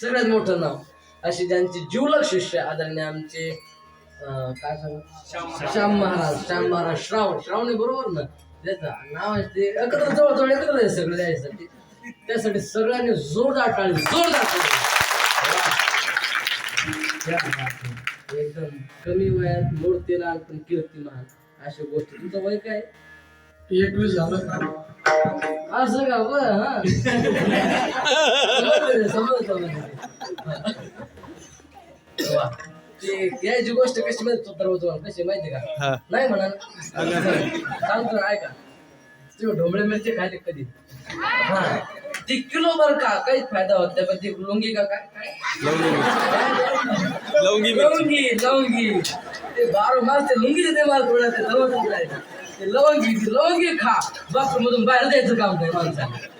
सगळ्यात मोठं नाव. असे ज्यांचे जीवलग शिष्य आदरणीय आमचे काय सांगा? श्याम महाराज. श्याम महाराज श्रावण. श्रावणी बरोबर ना? त्याचं नाव आहे ते एकत्र जवळ जवळ एकत्र आहे सगळं द्यायसाठी त्यासाठी सगळ्यांनी जोरदार टाळी जोरदार. एकदम कमी वयात मूर्तीला पण कीर्तिमान अशा गोष्टी. तुमचं वय काय? एकवीस झालं. असं का? बरं हा. ते यायची गोष्ट कशी माहिती तो तुम्हाला कशी माहिती का? नाही म्हणा सांगतो ना ऐका. तुम्ही ढोबळे मिरची खायले कधी? हा. ती किलो बर का? काहीच फायदा होत नाही पण ती लुंगी का काय? लवंगी लवंगी लवंगी ते बारो मास ते लुंगी देते माल थोडा ते लवंगी. ते ती लवंगी खा. बाथरूम मधून बाहेर द्यायचं काम नाही माणसाला.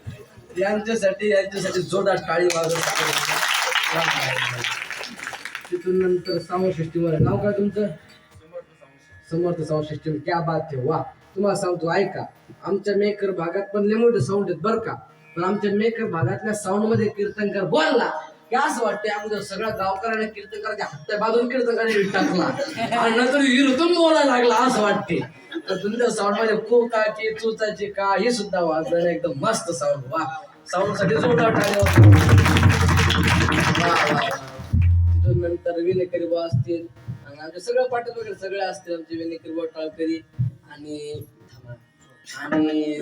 यांच्यासाठी यांच्यासाठी जोरदार टाळी वाजवत तिथून नंतर साऊंड सिस्टीमवर नाव काय तुमचं? समर्थ साऊंड सिस्टीम क्या बात आहे वा तुम्हाला सांगतो ऐका. आमच्या मेकर भागात पण लय मोठे साऊंड आहेत बरं का? पण आमच्या मेकर भागातल्या साऊंडमध्ये कीर्तनकार बोलला. असं वाटते अगोदर सगळ्या गावकऱ्याने कीर्तनकाराच्या हत्या बाजून कीर्तनकाराने टाकला. आणि नंतर विरुद्धून बोलायला लागला असं वाटते. तर तुमच्या साऊंडमध्ये कोकाची चुचाची का हे सुद्धा वाजलं एकदम मस्त साऊंड वा. साऊंडसाठी जोरदार टाळ्या. तिथून नंतर विनेकरी बुवा असतील. आणि आमचे सगळे पाटील वगैरे सगळे असतील आमचे विनेकरी बुवा टाळकरी आणि. आणि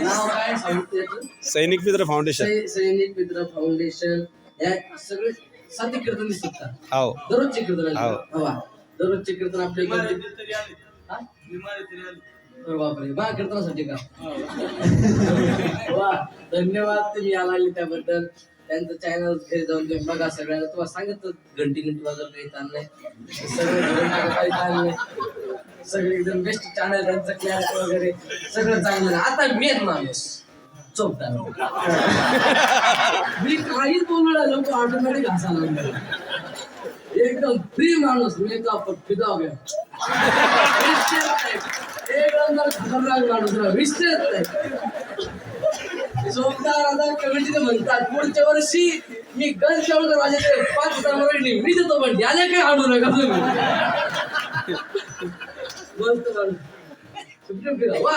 नाव काय सांगते? सैनिक मित्र फाउंडेशन. सैनिक मित्र फाउंडेशन. या सगळे साथी कीर्तन दिसतात का? हाव दररोजचे कीर्तन. हवा दररोजचे कीर्तन आपल्या इकडे हा? अरे बापरे. बा कीर्तनासाठी का? वा धन्यवाद तुम्ही आला त्याबद्दल. त्यांचं चॅनल घरी जाऊन तुम्ही बघा सगळ्यांना. तुम्हाला सांगितलं घंटी घंटी वाजवलं काही ताण नाही. सगळं टाका, काही ताण नाही. सगळे एकदम बेस्ट चॅनल त्यांचं क्लॅस वगैरे. सगळं चांगलं. आता मी एक माणूस. चौकदार मी काहीच बोलणार लोक ऑटोमॅटिक हसायला लागले. एकदम फ्री माणूस मी का फिदा हो गया. एकदम जर खतरनाक माणूस आहे. नाही जोरदार आता कमिटीने म्हणतात पुढच्या वर्षी मी गन शेवकर माझे पाच हजार मी देतो पण याले काय आणू नका तुम्ही. मस्त माणूस. वा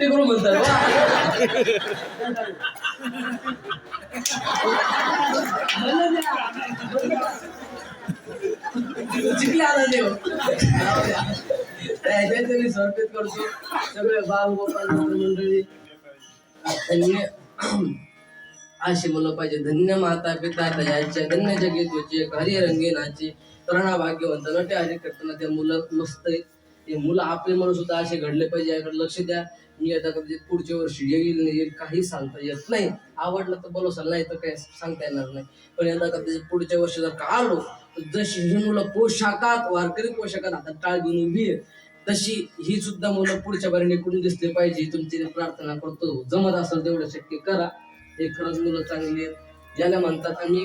करून म्हणतात आला देव करतो सगळे बाल गोपाल मंडळी धन्य अशी मुलं पाहिजे धन्य माता पिता दयाचे धन्य जगे तुझे हरी रंगे नाचे तरणा भाग्यवंत नटे हरी करताना ते मुलं मस्त आहेत ते मुलं आपले म्हणून सुद्धा असे घडले पाहिजे याकडे लक्ष द्या. मी आता कधी पुढच्या वर्षी येईल नाही येईल काही सांगता येत नाही. आवडलं तर बोलो सर नाही तर काही सांगता येणार नाही. पण यंदा कधी पुढच्या वर्षी जर का आलो तर जशी ही मुलं पोशाखात वारकरी पोशाखात हातात टाळ घेऊन उभी तशी ही सुद्धा मुलं पुढच्या बारीने कुठून दिसले पाहिजे. तुमची प्रार्थना करतो जमत असेल तेवढं शक्य करा. हे खरंच मुलं चांगली आहेत. ज्याला म्हणतात आम्ही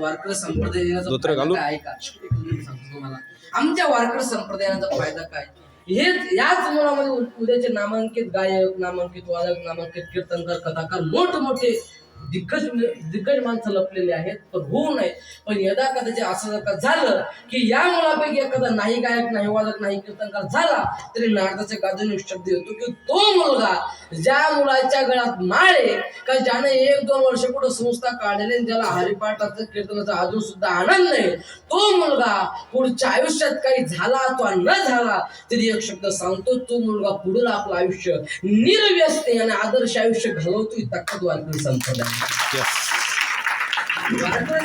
वारकरी संप्रदाय ऐका सांगतो तुम्हाला. आमच्या वारकरी संप्रदायाचा फायदा काय? हेच याच मुलामध्ये उद्याचे नामांकित गायक नामांकित वादक नामांकित कीर्तनकार कथाकार मोठमोठे दिग्गज दिग्गज माणसं लपलेले आहेत पण होऊ नये. पण यदा कदाचित असं जर का झालं की या मुलापैकी एखादा नाही गायक नाही वादक नाही कीर्तनकार झाला तरी नारदाच्या गाजून शब्द येतो की तो मुलगा ज्या मुलाच्या गळ्यात माळे का ज्याने एक दोन वर्ष कुठं संस्था काढलेली आणि ज्याला हरिपाठाचं कीर्तनाचा अजून सुद्धा आनंद नाही तो मुलगा पुढच्या आयुष्यात काही झाला अथवा न झाला तरी एक शब्द सांगतो तो मुलगा पुढील आपलं आयुष्य निर्व्यस्त आणि आदर्श आयुष्य घालवतो ही संप्रदाय Yes.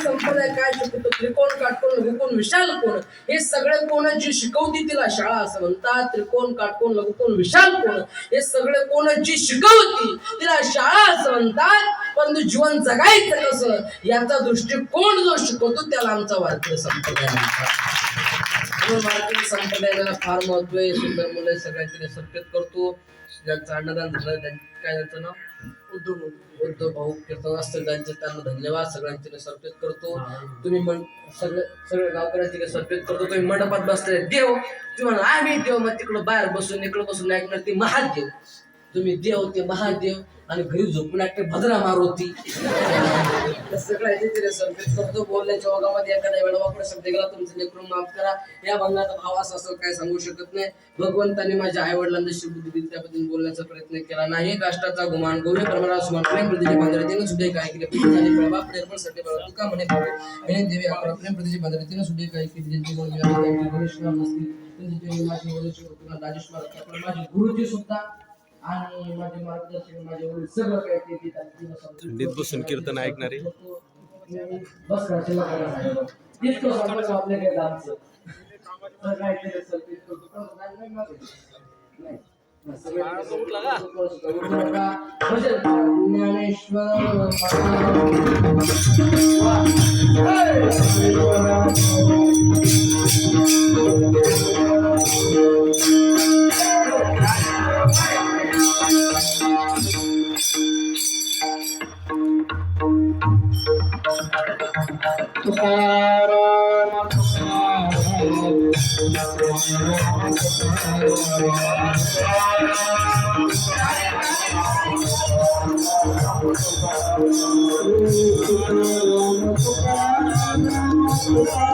संप्रदाय काय? त्रिकोण काटकोण लघुकोण विशाल कोण? हे सगळे कोण जी शिकवती तिला शाळा असं म्हणतात? त्रिकोण काटकोण लघुकोण विशाल कोण? हे सगळे कोण जी शिकवती तिला शाळा असं म्हणतात? परंतु जीवन जगायचं कसं? याचा दृष्टिकोन जो शिकवतो त्याला आमचा भारतीय संप्रदाय म्हणतात. भारतीय संप्रदायाला फार महत्त्व आहे सुंदर मुलं सगळ्यांचे सर्किट करतो. ज्यांचं अन्नदान झालं त्यांचं काय त्यांचं नाव? उद्धव उद्धव भाऊ कीर्तन त्यांचे त्यांना धन्यवाद. सगळ्यांचे सर्किट करतो. तुम्ही मन सगळे सगळे गावकऱ्यांचे सर्किट करतो. तुम्ही मंडपात बसले देव. तुम्हाला आम्ही देव मग तिकडं बाहेर बसून इकडं बसून ऐकणार ते महादेव तुम्ही देव ते महादेव आणि घरी झोपून ऐकते भद्रा मारुती. तर सगळं याचे करतो बोलण्याच्या ओघामध्ये एखाद्या वेळा शब्द गेला तुमचं लेकरून माफ करा. या भंगाचा भाव असा असं काय सांगू शकत नाही. भगवंताने माझ्या आई वडिलांना शुभ दिली त्याबद्दल बोलण्याचा प्रयत्न केला नाही. काष्टाचा गुमान गौरी प्रमाणा सुमान प्रेम तिने सुद्धा काय केले. पूजा प्रभा साठी तुका म्हणे प्रभू देवी अकरा प्रेम प्रतिची पंधरा तिने सुद्धा काय केली. ज्यांची मिळाली गणेश नाम नसतील त्यांची माझी माझे गुरुजी सुद्धा आणि माझे मार्गदर्शक माझे वडील सगळं काय ते देतात. तिला समजून थंडीत बसून कीर्तन ऐकणारे. बस का शिल्लक करा. तीच तो सांगतो आपल्या काय आमचं तर काय केलं सर ते तो दुकान नाही,